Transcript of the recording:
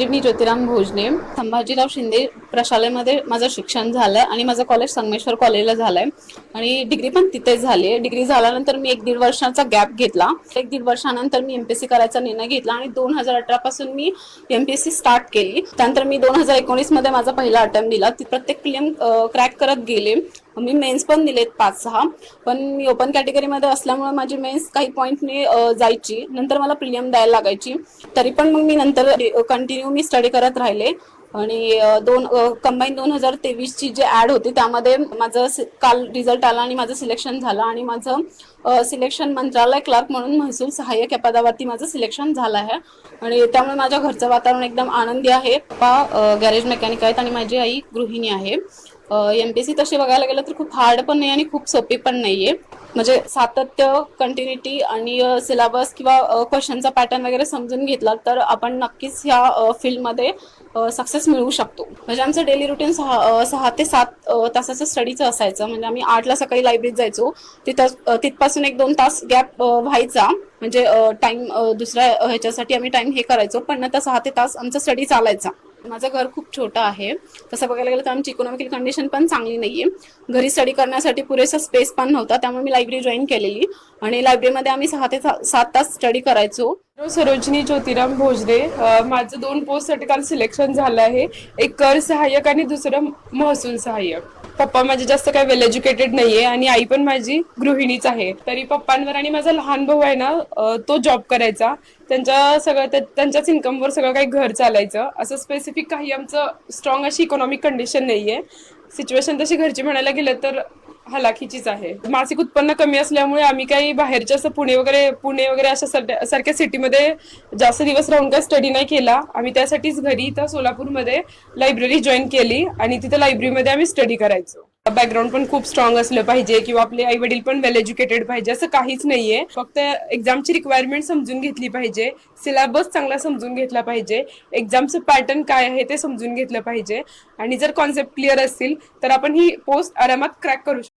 म्हणजे मी ज्योतिराम भोजने संभाजीराव शिंदे प्रशालेमध्ये माझं शिक्षण झालं आणि माझं कॉलेज संगमेश्वर कॉलेजला झालंय. आणि डिग्री पण तिथेच झाली आहे. डिग्री झाल्यानंतर मी एक दीड वर्षाचा गॅप घेतला. एक दीड वर्षानंतर मी एमपीएससी करायचा निर्णय घेतला आणि दोन हजार अठरा पासून मी एमपीएससी स्टार्ट केली. त्यानंतर मी दोन हजार एकोणीसमध्ये माझा पहिला अटेम्प्ट दिला. ती प्रत्येक फिल्म क्रॅक करत गेले. मी मेन्स पण दिलेत पाच सहा. पण मी ओपन कॅटेगरीमध्ये असल्यामुळे माझी मेन्स काही पॉईंटने जायची. नंतर मला प्रिलियम द्यायला लागायची. तरी पण मग मी नंतर कंटिन्यू मी स्टडी करत राहिले. आणि दोन कंबाईन दोन हजार तेवीसची जे ॲड होती त्यामध्ये माझं काल रिझल्ट आला आणि माझं सिलेक्शन झालं. आणि माझं सिलेक्शन मंत्रालय क्लार्क म्हणून महसूल सहाय्यक या पदावरती माझं सिलेक्शन झालं आहे. आणि त्यामुळे माझ्या घरचं वातावरण एकदम आनंदी आहे. पप्पा गॅरेज मेकॅनिक आहेत आणि माझी आई गृहिणी आहे. एम पी एस सी तशी बघायला गेलं तर खूप हार्ड पण नाही आणि खूप सोपी पण नाही आहे म्हणजे सातत्य कंटिन्युटी आणि सिलेबस किंवा क्वेश्चनचा पॅटर्न वगैरे समजून घेतला तर आपण नक्कीच ह्या फील्डमध्ये सक्सेस मिळवू शकतो. म्हणजे आमचं डेली रुटीन सहा सहा ते सात तासाचं स्टडीचं असायचं. म्हणजे आम्ही आठला सकाळी लायब्ररीत जायचो. तिथं तिथपासून एक दोन तास गॅप व्हायचा. म्हणजे टाइम दुसऱ्या ह्याच्यासाठी आम्ही टाइम हे करायचो. पण नंतर सहा ते तास आमचा स्टडी चालायचा. माझं घर खूप छोटं आहे. तसं बघायला गेलं तर आमची इकॉनॉमिकल कंडिशन पण चांगली नाही आहे घरी स्टडी करण्यासाठी पुरेसा स्पेस पण नव्हता त्यामुळे मी लायब्ररी जॉईन केलेली. आणि लायब्ररीमध्ये आम्ही सहा ते सा- सात तास स्टडी करायचो. सरोजिनी ज्योतिराम भोजरे. माझं दोन पोस्टसाठी काल सिलेक्शन झालं आहे. एक कर सहाय्यक आणि दुसरं महसूल सहाय्यक. पप्पा माझे जास्त काही वेल एज्युकेटेड नाहीये आणि आई पण माझी गृहिणीच आहे. तरी पप्पांवर आणि माझा लहान भाऊ आहे ना तो जॉब करायचा. त्यांच्या सगळं त्या- त्यांच्याच इन्कमवर सगळं काही घर चालायचं. असं स्पेसिफिक काही आमचं स्ट्रॉंग अशी इकॉनॉमिक कंडिशन नाहीये. सिच्युएशन तशी घरची म्हणायला गेलं तर हलाखीचीच आहे. मासिक उत्पन्न कमी असल्यामुळे आम्ही काही बाहेरच्या असं पुणे वगैरे पुणे वगैरे अशा सारख्या सिटीमध्ये जास्त दिवस राहून काही स्टडी नाही केला. आम्ही त्यासाठीच घरी इथं सोलापूरमध्ये लायब्ररी जॉईन केली आणि तिथं लायब्ररीमध्ये आम्ही स्टडी करायचो. बॅकग्राऊंड पण खूप स्ट्रॉंग असलं पाहिजे किंवा आपले आई वडील पण वेल एज्युकेटेड पाहिजे असं काहीच नाहीये. फक्त एक्झामची रिक्वायरमेंट समजून घेतली पाहिजे. सिलेबस चांगला समजून घेतला पाहिजे. एक्झामचं पॅटर्न काय आहे ते समजून घेतलं पाहिजे. आणि जर कॉन्सेप्ट क्लिअर असतील तर आपण ही पोस्ट आरामात क्रॅक करू शकतो.